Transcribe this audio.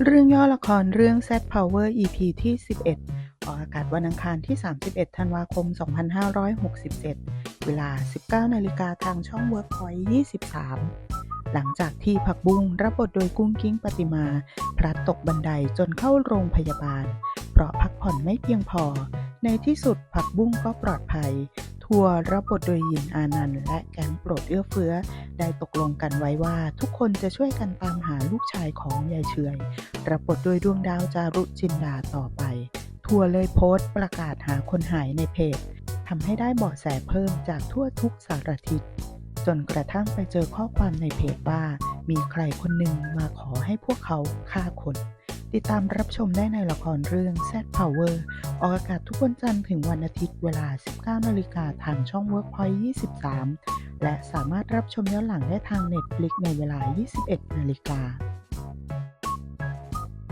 เรื่องย่อละครเรื่อง Z Power EP ที่ 11 ออกอากาศวันอังคารที่ 31 ธันวาคม 2567 เวลา 19 นาฬิกาทางช่อง Workpoint 23 หลังจากที่ผักบุ้งรับบทโดยกุ้งกิ้งปฏิมา พลัดตกบันไดจนเข้าโรงพยาบาล เพราะพักผ่อนไม่เพียงพอ ในที่สุดผักบุ้งก็ปลอดภัย ทัวร์รับบทโดยหญินอานันต์และแก๊งโปรดเอื้อเฟื้อ ได้ตกลงกันไว้ว่าทุกคนจะช่วยกันตามหาลูกชายของยายเฉยรับบทโดยดวงดาวจารุจินดาต่อไป ทัวร์เลยโพสต์ประกาศหาคนหายในเพจทำให้ได้เบาะแสเพิ่มจากทั่วทุกสารทิศจนกระทั่งไปเจอข้อความในเพจว่า มีใครคนหนึ่งมาขอให้พวกเขาฆ่าคน ติดตามรับชมได้ในละครเรื่อง Z Power ออกอากาศทุกวันจันทร์ถึงวันอาทิตย์เวลา 19นาฬิกาทางช่อง Workpoint 23 และสามารถรับชมย้อนหลังได้ทาง Netflix ในเวลา 21นาฬิกา